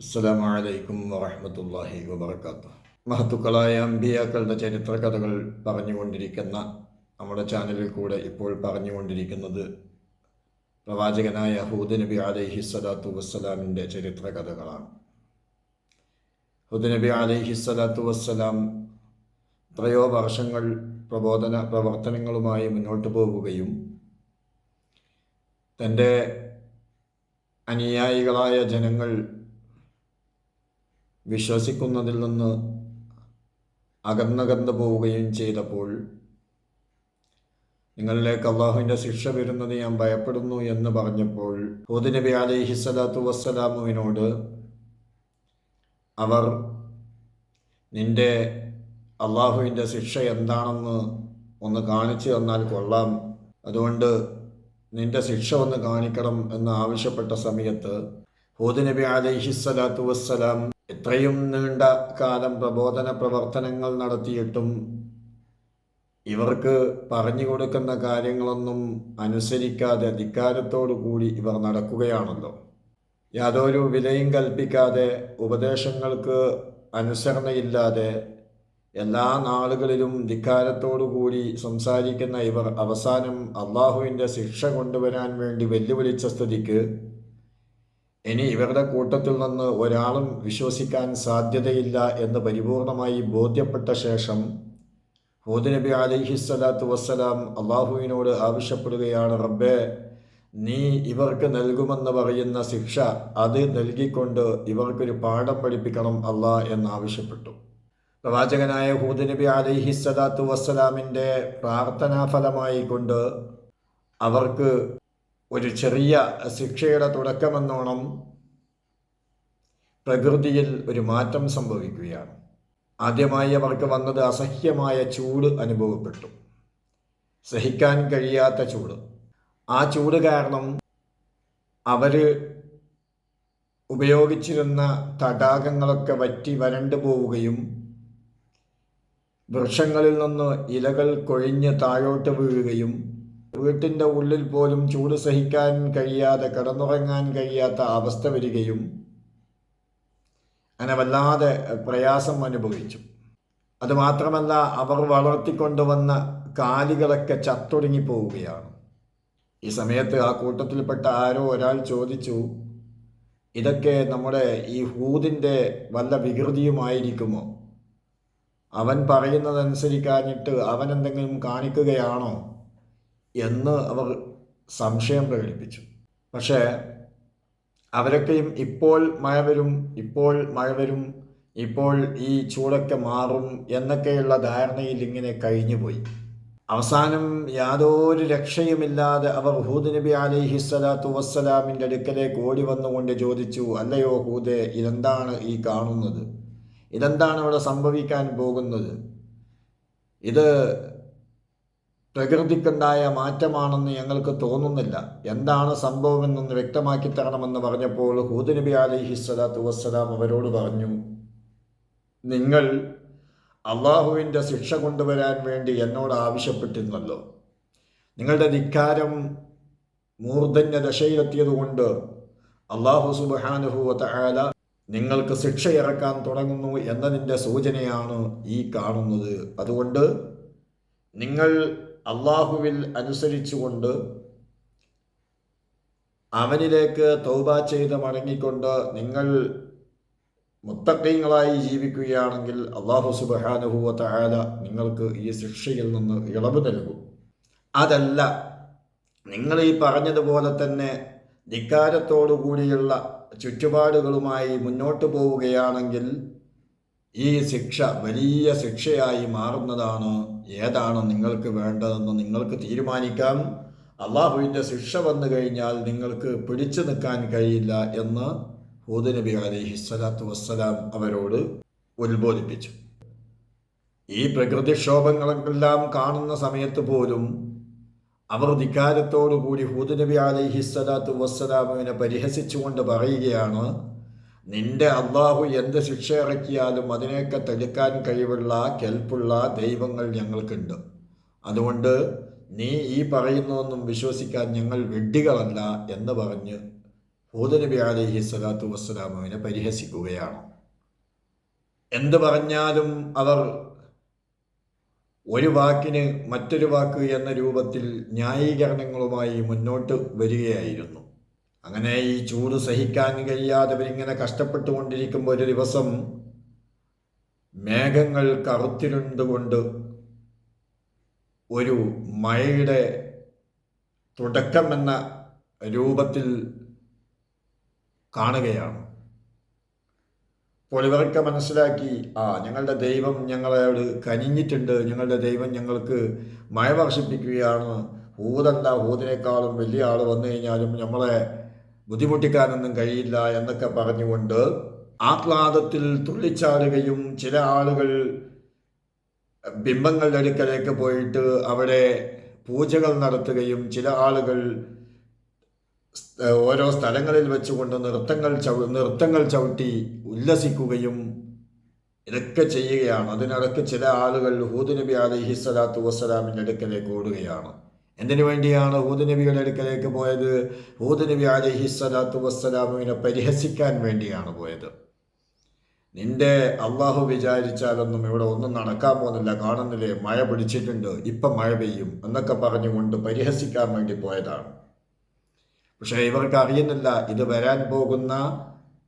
അസ്സലാമു അലൈക്കും വറഹ്മത്തുള്ളാഹി വബറകാതുഹു. മഹത്തുക്കളായ അമ്പിയാക്കളുടെ ചരിത്ര കഥകൾ പറഞ്ഞുകൊണ്ടിരിക്കുന്ന നമ്മുടെ ചാനലിൽ കൂടെ ഇപ്പോൾ പറഞ്ഞുകൊണ്ടിരിക്കുന്നത് പ്രവാചകനായ ഹൂദ് നബി അലൈഹി സ്വലാത്തു വസ്സലാമിന്റെ ചരിത്ര കഥകളാണ് ഹുദ് നബി അലൈഹി സ്വലാത്തു വസ്സലാം എത്രയോ വർഷങ്ങൾ പ്രബോധന പ്രവർത്തനങ്ങളുമായി മുന്നോട്ട് പോവുകയും തന്റെ അനുയായികളായ ജനങ്ങൾ വിശ്വസിക്കുന്നതിൽ നിന്ന് അകന്നകന്നു പോവുകയും ചെയ്തപ്പോൾ നിങ്ങളിലേക്ക് അള്ളാഹുവിന്റെ ശിക്ഷ വരുന്നത് ഞാൻ ഭയപ്പെടുന്നു എന്ന് പറഞ്ഞപ്പോൾ ഹൂദ് നബി അലൈഹി സ്വലാത്തു വസ്സലാമുവിനോട് അവർ നിന്റെ അള്ളാഹുവിന്റെ ശിക്ഷ എന്താണെന്ന് ഒന്ന് കാണിച്ചു തന്നാൽ കൊള്ളാം. അതുകൊണ്ട് നിന്റെ ശിക്ഷ ഒന്ന് കാണിക്കണം എന്ന് ആവശ്യപ്പെട്ട സമയത്ത് ഹൂദ് നബി അലൈഹി സ്വലാത്തു വസ്സലാം ഇത്രയും നീണ്ട കാലം പ്രബോധന പ്രവർത്തനങ്ങൾ നടത്തിയിട്ടും ഇവർക്ക് പറഞ്ഞു കൊടുക്കുന്ന കാര്യങ്ങളൊന്നും അനുസരിക്കാതെ ധിക്കാരത്തോടു കൂടി ഇവർ നടക്കുകയാണല്ലോ. യാതൊരു വിലയും കൽപ്പിക്കാതെ ഉപദേശങ്ങൾക്ക് അനുസരണയില്ലാതെ എല്ലാ നാളുകളിലും ധിക്കാരത്തോടു കൂടി സംസാരിക്കുന്ന ഇവർ അവസാനം അള്ളാഹുവിന്റെ ശിക്ഷ കൊണ്ടുവരാൻ വേണ്ടി വെല്ലുവിളിച്ച സ്ഥിതിക്ക് ഇനി ഇവരുടെ കൂട്ടത്തിൽ നിന്ന് ഒരാളും വിശ്വസിക്കാൻ സാധ്യതയില്ല എന്ന് പരിപൂർണമായി ബോധ്യപ്പെട്ട ശേഷം ഹൂദ് നബി അലൈഹി സ്വലാത്തു വസ്സലാം അള്ളാഹുവിനോട് ആവശ്യപ്പെടുകയാണ് റബ്ബേ നീ ഇവർക്ക് നൽകുമെന്ന് പറയുന്ന ശിക്ഷ അത് നൽകിക്കൊണ്ട് ഇവർക്കൊരു പാഠം പഠിപ്പിക്കണം അല്ലാ എന്ന് ആവശ്യപ്പെട്ടു. പ്രവാചകനായ ഹൂദ് നബി അലൈഹി സ്വലാത്തു വസ്സലാമിന്റെ പ്രാർത്ഥനാഫലമായി കൊണ്ട് അവർക്ക് ഒരു ചെറിയ ശിക്ഷയുടെ തുടക്കമെന്നോണം പ്രകൃതിയിൽ ഒരു മാറ്റം സംഭവിക്കുകയാണ്. ആദ്യമായി അവർക്ക് വന്നത് അസഹ്യമായ ചൂട് അനുഭവപ്പെട്ടു. സഹിക്കാൻ കഴിയാത്ത ചൂട്. ആ ചൂട് കാരണം അവർ ഉപയോഗിച്ചിരുന്ന തടാകങ്ങളൊക്കെ വറ്റി വരണ്ടു പോവുകയും വൃക്ഷങ്ങളിൽ നിന്ന് ഇലകൾ കൊഴിഞ്ഞ് താഴോട്ട് വീഴുകയും വീട്ടിന്റെ ഉള്ളിൽ പോലും ചൂട് സഹിക്കാൻ കഴിയാതെ കിടന്നുറങ്ങാൻ കഴിയാത്ത അവസ്ഥ വരികയും അങ്ങനെ വല്ലാതെ പ്രയാസം അനുഭവിച്ചു. അതുമാത്രമല്ല അവർ വളർത്തിക്കൊണ്ടുവന്ന കാലികളൊക്കെ ചത്തൊടുങ്ങി പോവുകയാണ്. ഈ സമയത്ത് ആ കൂട്ടത്തിൽപ്പെട്ട ആരോ ഒരാൾ ചോദിച്ചു ഇതൊക്കെ നമ്മുടെ ഈ ഹൂദിന്റെ വല്ല വികൃതിയുമായിരിക്കുമോ? അവൻ പറയുന്നതനുസരിക്കാഞ്ഞിട്ട് അവൻ എന്തെങ്കിലും കാണിക്കുകയാണോ? എന്ന് അവർ സംശയം പ്രകടിപ്പിച്ചു. പക്ഷേ അവരൊക്കെയും ഇപ്പോൾ മഴ വരും ഇപ്പോൾ മഴ വരും ഇപ്പോൾ ഈ ചൂടൊക്കെ മാറും എന്നൊക്കെയുള്ള ധാരണയിൽ ഇങ്ങനെ കഴിഞ്ഞുപോയി. അവസാനം യാതൊരു രക്ഷയുമില്ലാതെ അവർ ഹൂദ് നബി അലൈഹി സ്വലാത്തു വസ്സലാമിന്റെ അടുക്കലേക്ക് ഓടി വന്നുകൊണ്ട് ചോദിച്ചു അല്ലയോ ഹൂദെ ഇതെന്താണ് ഈ കാണുന്നത്? ഇതെന്താണ് ഇവിടെ സംഭവിക്കാൻ പോകുന്നത്? ഇത് പ്രകൃതിക്കുണ്ടായ മാറ്റമാണെന്ന് ഞങ്ങൾക്ക് തോന്നുന്നില്ല. എന്താണ് സംഭവമെന്നൊന്ന് വ്യക്തമാക്കി തരണമെന്ന് പറഞ്ഞപ്പോൾ ഹൂദ് നബി അലൈഹി സ്വലാത്തു വസ്സലാം അവരോട് പറഞ്ഞു നിങ്ങൾ അള്ളാഹുവിന്റെ ശിക്ഷ കൊണ്ടുവരാൻ വേണ്ടി എന്നോട് ആവശ്യപ്പെട്ടിരുന്നല്ലോ. നിങ്ങളുടെ ധിക്കാരം മൂർധന്യ ദശയിലെത്തിയതുകൊണ്ട് അള്ളാഹു സുബാനുഭൂവത്ത ആല നിങ്ങൾക്ക് ശിക്ഷ ഇറക്കാൻ തുടങ്ങുന്നു എന്നതിന്റെ സൂചനയാണ് ഈ കാണുന്നത്. അതുകൊണ്ട് നിങ്ങൾ അള്ളാഹുവിൽ അനുസരിച്ചുകൊണ്ട് അവനിലേക്ക് തൗബ ചെയ്ത് മടങ്ങിക്കൊണ്ട് നിങ്ങൾ മുത്തക്കൈങ്ങളായി ജീവിക്കുകയാണെങ്കിൽ അള്ളാഹു സുബാനുഭൂവത്ത തഹാല നിങ്ങൾക്ക് ഈ ശിക്ഷയിൽ നിന്ന് ഇളവ് നൽകും. അതല്ല നിങ്ങൾ ഈ പറഞ്ഞതുപോലെ തന്നെ ധിക്കാരത്തോടു കൂടിയുള്ള ചുറ്റുപാടുകളുമായി മുന്നോട്ട് പോവുകയാണെങ്കിൽ ഈ ശിക്ഷ വലിയ ശിക്ഷയായി മാറുന്നതാണ് ഏതാണ് നിങ്ങൾക്ക് വേണ്ടതെന്ന് നിങ്ങൾക്ക് തീരുമാനിക്കാം. അള്ളാഹുവിന്റെ ശിക്ഷ വന്നു കഴിഞ്ഞാൽ നിങ്ങൾക്ക് പിടിച്ചു നിൽക്കാൻ കഴിയില്ല എന്ന് ഹൂദ് നബി അലൈഹി സ്വലാത്തു വസ്സലാം അവരോട് ഉത്ബോധിപ്പിച്ചു. ഈ പ്രകൃതിക്ഷോഭങ്ങളെല്ലാം കാണുന്ന സമയത്ത് പോലും അവർ ധിക്കാരത്തോടുകൂടി ഹൂദ് നബി അലൈഹി സ്വലാത്തു വസ്സലാമുവിനെ പരിഹസിച്ചുകൊണ്ട് പറയുകയാണ് നിന്റെ അള്ളാഹു എന്ത് ശിക്ഷ ഇറക്കിയാലും അതിനെയൊക്കെ തെളിക്കാൻ കഴിവുള്ള കെൽപ്പുള്ള ദൈവങ്ങൾ ഞങ്ങൾക്കുണ്ട്. അതുകൊണ്ട് നീ ഈ പറയുന്നതൊന്നും വിശ്വസിക്കാൻ ഞങ്ങൾ വെഡ്ഡികളല്ല എന്ന് പറഞ്ഞ് ഹൂദ് നബി അലൈഹി സ്വലാത്തു വസ്സലാമുവിനെ പരിഹസിക്കുകയാണ്. എന്ത് പറഞ്ഞാലും അവർ ഒരു വാക്കിന് മറ്റൊരു വാക്ക് എന്ന രൂപത്തിൽ ന്യായീകരണങ്ങളുമായി മുന്നോട്ട് വരികയായിരുന്നു. അങ്ങനെ ഈ ചൂട് സഹിക്കാൻ കഴിയാതെ ഇങ്ങനെ കഷ്ടപ്പെട്ടുകൊണ്ടിരിക്കുമ്പോൾ ഒരു ദിവസം മേഘങ്ങൾ കറുത്തിരുണ്ടുകൊണ്ട് ഒരു മഴയുടെ തുടക്കം എന്ന രൂപത്തിൽ കാണുകയാണ്. അപ്പോൾ ഇവരൊക്കെ മനസ്സിലാക്കി ആ ഞങ്ങളുടെ ദൈവം ഞങ്ങളോട് കനിഞ്ഞിട്ടുണ്ട് ഞങ്ങളുടെ ദൈവം ഞങ്ങൾക്ക് മഴ വർഷിപ്പിക്കുകയാണ് ഹൂതല്ല ഹൂതിനേക്കാളും വലിയ ആൾ വന്നു കഴിഞ്ഞാലും നമ്മളെ ബുദ്ധിമുട്ടിക്കാനൊന്നും കഴിയില്ല എന്നൊക്കെ പറഞ്ഞുകൊണ്ട് ആഹ്ലാദത്തിൽ തുള്ളിച്ചാടുകയും ചില ആളുകൾ ബിംബങ്ങളുടെ അടുക്കലേക്ക് പോയിട്ട് അവിടെ പൂജകൾ നടത്തുകയും ചില ആളുകൾ ഓരോ സ്ഥലങ്ങളിൽ വെച്ചുകൊണ്ട് നൃത്തങ്ങൾ ചവി നൃത്തങ്ങൾ ചവിട്ടി ഉല്ലസിക്കുകയും ഇതൊക്കെ ചെയ്യുകയാണ്. അതിനിടയ്ക്ക് ചില ആളുകൾ ഹൂദ് നബി അലഹി സ്വലാത്തു വസ്സലാമിന്റെ അടുക്കലേക്ക് ഓടുകയാണ്. എന്തിനു വേണ്ടിയാണ് ഹൂദ് നബിയുടെ അടുക്കലേക്ക് പോയത്? ഹൂദ് നബി സലാത്തു വസ്സലാമിനെ പരിഹസിക്കാൻ വേണ്ടിയാണ് പോയത്. നിന്റെ അള്ളാഹു വിചാരിച്ചാലൊന്നും ഇവിടെ ഒന്നും നടക്കാൻ പോകുന്നില്ല. കാണുന്നില്ലേ? മഴ പിടിച്ചിട്ടുണ്ട്. ഇപ്പം മഴ പെയ്യും എന്നൊക്കെ പറഞ്ഞുകൊണ്ട് പരിഹസിക്കാൻ വേണ്ടി പോയതാണ്. പക്ഷേ ഇവർക്ക് അറിയുന്നില്ല ഇത് വരാൻ പോകുന്ന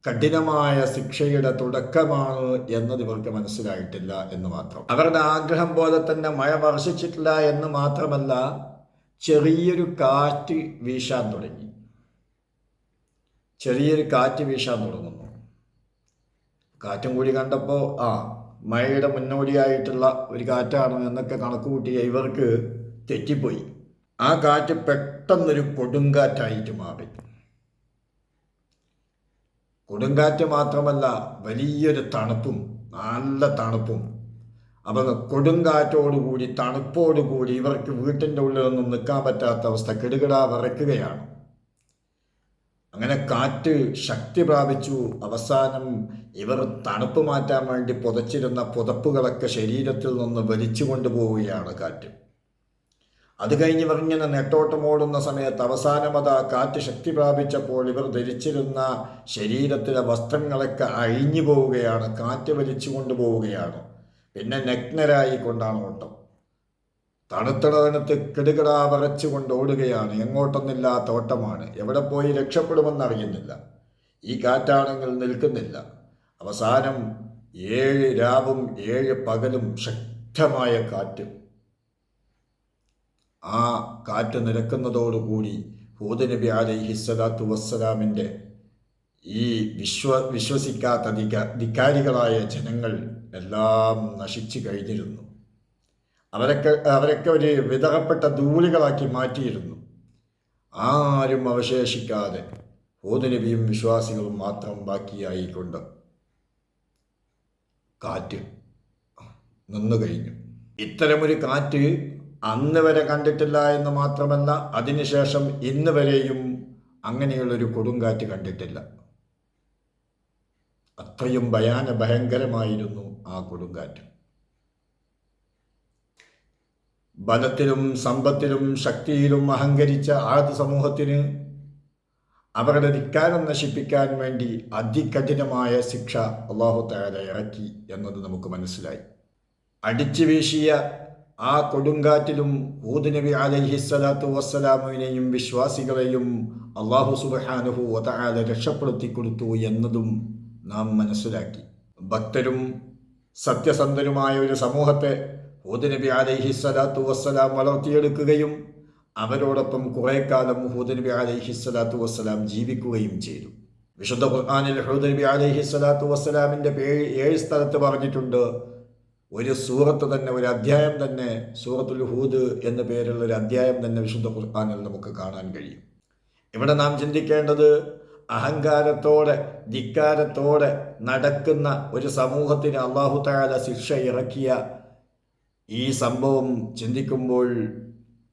കഠിനമായ ശിക്ഷയുടെ തുടക്കമാണ് എന്നത് ഇവർക്ക് മനസ്സിലായിട്ടില്ല എന്ന് മാത്രം. അവരുടെ ആഗ്രഹം പോലെ തന്നെ മഴ വർഷിച്ചിട്ടില്ല എന്ന് മാത്രമല്ല ചെറിയൊരു കാറ്റ് വീശാൻ തുടങ്ങി. ചെറിയൊരു കാറ്റ് വീശാൻ തുടങ്ങുന്നു. കാറ്റും കൂടി കണ്ടപ്പോൾ ആ മഴയുടെ മുന്നോടിയായിട്ടുള്ള ഒരു കാറ്റാണ് എന്നൊക്കെ കണക്ക് കൂട്ടിയ ഇവർക്ക് തെറ്റിപ്പോയി. ആ കാറ്റ് പെട്ടെന്നൊരു കൊടുങ്കാറ്റായിട്ട് മാറി. കൊടുങ്കാറ്റ് മാത്രമല്ല വലിയൊരു തണുപ്പും നല്ല തണുപ്പും അപ്പം കൊടുങ്കാറ്റോടുകൂടി തണുപ്പോടുകൂടി ഇവർക്ക് വീട്ടിന്റെ ഉള്ളിലൊന്നും നിൽക്കാൻ പറ്റാത്ത അവസ്ഥ കെടുകിടാ വിറയ്ക്കുകയാണ്. അങ്ങനെ കാറ്റ് ശക്തി പ്രാപിച്ചു. അവസാനം ഇവർ തണുപ്പ് മാറ്റാൻ വേണ്ടി പുതച്ചിരുന്ന പുതപ്പുകളൊക്കെ ശരീരത്തിൽ നിന്ന് വലിച്ചു കൊണ്ടുപോവുകയാണ് കാറ്റ്. അത് കഴിഞ്ഞ് ഇവരിങ്ങനെ നെട്ടോട്ടമോടുന്ന സമയത്ത് അവസാനം അവസാനമത കാറ്റ് ശക്തി പ്രാപിച്ചപ്പോൾ ഇവർ ധരിച്ചിരുന്ന ശരീരത്തിലെ വസ്ത്രങ്ങളൊക്കെ അഴിഞ്ഞു പോവുകയാണ് കാറ്റ് വലിച്ചു കൊണ്ടുപോവുകയാണ്. പിന്നെ നഗ്നരായി കൊണ്ടാണ് ഓട്ടം. തണുത്തടനത്ത് കിടുകിടാ വരച്ചുകൊണ്ട് ഓടുകയാണ്. എങ്ങോട്ടൊന്നില്ലാത്ത ഓട്ടമാണ്. എവിടെ പോയി രക്ഷപ്പെടുമെന്ന് അറിയുന്നില്ല ഈ കാറ്റാണെങ്കിൽ നിൽക്കുന്നില്ല. അവസാനം ഏഴ് രാവും ഏഴ് പകലും ശക്തമായ കാറ്റ്. ആ കാറ്റ് നിരക്കുന്നതോടുകൂടി ഹൂദ് നബി അലൈഹി സ്വലാത്തു വസ്സലാമിന്റെ ഈ വിശ്വ വിശ്വസിക്കാത്ത ധിക ധിക്കാരികളായ ജനങ്ങൾ എല്ലാം നശിച്ചു കഴിഞ്ഞിരുന്നു. അവരൊക്കെ അവരൊക്കെ ഒരു വിതകപ്പെട്ട ധൂളികളാക്കി മാറ്റിയിരുന്നു. ആരും അവശേഷിക്കാതെ ഹൂദനബിയും വിശ്വാസികളും മാത്രം ബാക്കിയായിക്കൊണ്ട് കാറ്റ് നിന്നു കഴിഞ്ഞു. ഇത്തരമൊരു കാറ്റ് അന്ന് വരെ കണ്ടിട്ടില്ല എന്ന് മാത്രമല്ല അതിനുശേഷം ഇന്ന് വരെയും അങ്ങനെയുള്ളൊരു കൊടുങ്കാറ്റ് കണ്ടിട്ടില്ല. അത്രയും ഭയാന ഭയങ്കരമായിരുന്നു ആ കൊടുങ്കാറ്റ്. ബലത്തിലും സമ്പത്തിലും ശക്തിയിലും അഹങ്കരിച്ച ആദ്യ സമൂഹത്തിന് അവരുടെ ധിക്കാരം നശിപ്പിക്കാൻ വേണ്ടി അതികഠിനമായ ശിക്ഷ അള്ളാഹു താര ഇറക്കി എന്നത് നമുക്ക് മനസ്സിലായി. അടിച്ചു വീശിയ ആ കൊടുങ്കാറ്റിലും ഊദ്നബി നബി അലൈഹി സ്വലാത്തു വസ്സലാമുവിനെയും വിശ്വാസികളെയും അള്ളാഹു സുബഹാനുഹു വതാല രക്ഷപ്പെടുത്തി കൊടുത്തു എന്നതും നാം മനസ്സിലാക്കി. ഭക്തരും സത്യസന്ധരുമായ ഒരു സമൂഹത്തെ ഹൂദനബി അലൈഹി സ്വലാത്തു വസ്സലാം വളർത്തിയെടുക്കുകയും അവരോടൊപ്പം കുറെ കാലം ഹൂദനബി അലൈഹി സ്വലാത്തു വസ്സലാം ജീവിക്കുകയും ചെയ്തു. വിശുദ്ധ ഖുർആാനിൽ ഹൂദനബി അലൈഹി സ്വലാത്തു വസ്സലാമിന്റെ പേര് ഏഴ് സ്ഥലത്ത് പറഞ്ഞിട്ടുണ്ട്. ഒരു സൂറത്ത് തന്നെ ഒരു അധ്യായം തന്നെ സൂറത്തുൽ ഹൂദ് എന്ന പേരുള്ള ഒരു അധ്യായം തന്നെ വിശുദ്ധ ഖുർആാനിൽ നമുക്ക് കാണാൻ കഴിയും. ഇവിടെ നാം ചിന്തിക്കേണ്ടത് അഹങ്കാരത്തോടെ ധിക്കാരത്തോടെ നടക്കുന്ന ഒരു സമൂഹത്തിന് അള്ളാഹു താല ശിക്ഷ ഇറക്കിയ ഈ സംഭവം ചിന്തിക്കുമ്പോൾ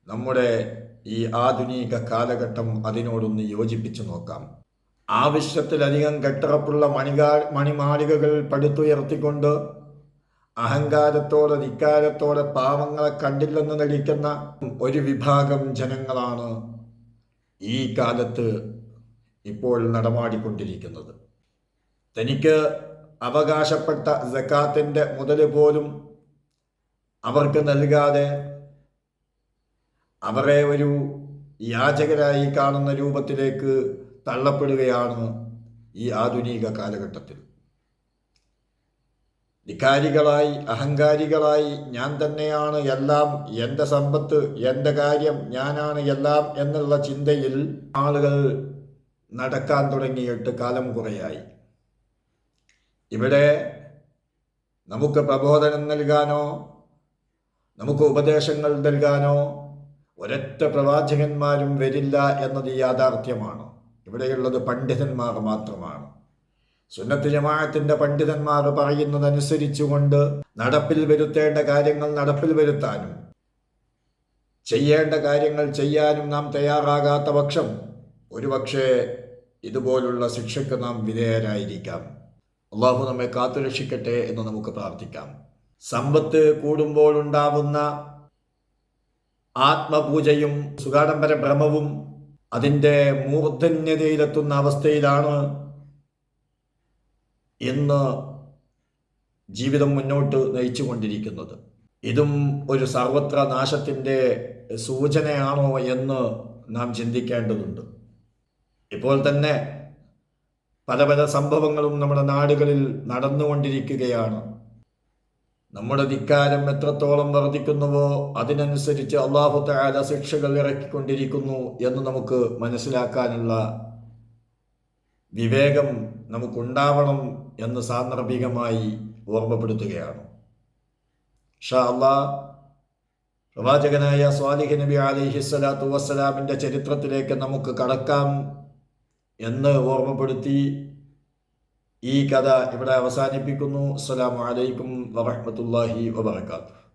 നമ്മുടെ ഈ ആധുനിക കാലഘട്ടം അതിനോടൊന്ന് യോജിപ്പിച്ചു നോക്കാം. ആവശ്യത്തിലധികം കെട്ടുറപ്പുള്ള മണികാ മണിമാളികകൾ പടുത്തുയർത്തിക്കൊണ്ട് അഹങ്കാരത്തോടെ ധിക്കാരത്തോടെ പാവങ്ങളെ കണ്ടില്ലെന്ന് നടിക്കുന്ന ഒരു വിഭാഗം ജനങ്ങളാണ് ഈ കാലത്ത് ഇപ്പോൾ നടമാടിക്കൊണ്ടിരിക്കുന്നത്. തനിക്ക് അവകാശപ്പെട്ട ജക്കാത്തിന്റെ മുതൽ പോലും അവർക്ക് നൽകാതെ അവരെ ഒരു യാചകരായി കാണുന്ന രൂപത്തിലേക്ക് തള്ളപ്പെടുകയാണ് ഈ ആധുനിക കാലഘട്ടത്തിൽ. ധിക്കാരികളായി അഹങ്കാരികളായി ഞാൻ തന്നെയാണ് എല്ലാം എന്റെ സമ്പത്ത് എന്റെ കാര്യം ഞാനാണ് എല്ലാം എന്നുള്ള ചിന്തയിൽ ആളുകൾ നടക്കാൻ തുടങ്ങിയിട്ട് കാലം കുറയായി. ഇവിടെ നമുക്ക് പ്രബോധനം നൽകാനോ നമുക്ക് ഉപദേശങ്ങൾ നൽകാനോ ഒരൊറ്റ പ്രവാചകന്മാരും വരില്ല എന്നത് യാഥാർത്ഥ്യമാണ്. ഇവിടെയുള്ളത് പണ്ഡിതന്മാർ മാത്രമാണ്. സുന്നത്തി ജമാഅത്തിന്റെ പണ്ഡിതന്മാർ പറയുന്നതനുസരിച്ചുകൊണ്ട് നടപ്പിൽ വരുത്തേണ്ട കാര്യങ്ങൾ നടപ്പിൽ വരുത്താനും ചെയ്യേണ്ട കാര്യങ്ങൾ ചെയ്യാനും നാം തയ്യാറാകാത്ത പക്ഷം ഒരുപക്ഷെ ഇതുപോലുള്ള ശിക്ഷയ്ക്ക് നാം വിധേയരായിരിക്കാം. അള്ളാഹു നമ്മെ കാത്തുരക്ഷിക്കട്ടെ എന്ന് നമുക്ക് പ്രാർത്ഥിക്കാം. സമ്പത്ത് കൂടുമ്പോൾ ഉണ്ടാവുന്ന ആത്മപൂജയും സുഗാഡംബര ഭ്രമവും അതിന്റെ മൂർധന്യതയിലെത്തുന്ന അവസ്ഥയിലാണ് ഇന്ന് ജീവിതം മുന്നോട്ട് നയിച്ചുകൊണ്ടിരിക്കുന്നത്. ഇതും ഒരു സർവത്ര നാശത്തിന്റെ സൂചനയാണോ എന്ന് നാം ചിന്തിക്കേണ്ടതുണ്ട്. ഇപ്പോൾ തന്നെ പല പല സംഭവങ്ങളും നമ്മുടെ നാടുകളിൽ നടന്നുകൊണ്ടിരിക്കുകയാണ്. നമ്മുടെ ധിക്കാരം എത്രത്തോളം വർദ്ധിക്കുന്നുവോ അതിനനുസരിച്ച് അള്ളാഹു താല ശിക്ഷകൾ ഇറക്കിക്കൊണ്ടിരിക്കുന്നു എന്ന് നമുക്ക് മനസ്സിലാക്കാനുള്ള വിവേകം നമുക്കുണ്ടാവണം എന്ന് സാന്ദർഭികമായി ഓർമ്മപ്പെടുത്തുകയാണ്. ഷാ അള്ളാ പ്രവാചകനായ സ്വാലിഹ് നബി അലിഹി സ്വലാത്തു വസ്സലാമിന്റെ ചരിത്രത്തിലേക്ക് നമുക്ക് കടക്കാം. എന്ന് ഓർമ്മപ്പെടുത്തി ഈ കഥ ഇവിടെ അവസാനിപ്പിക്കുന്നു. അസ്സലാമു അലൈക്കും വറഹ്മത്തുള്ളാഹി വബർക്കാത്തു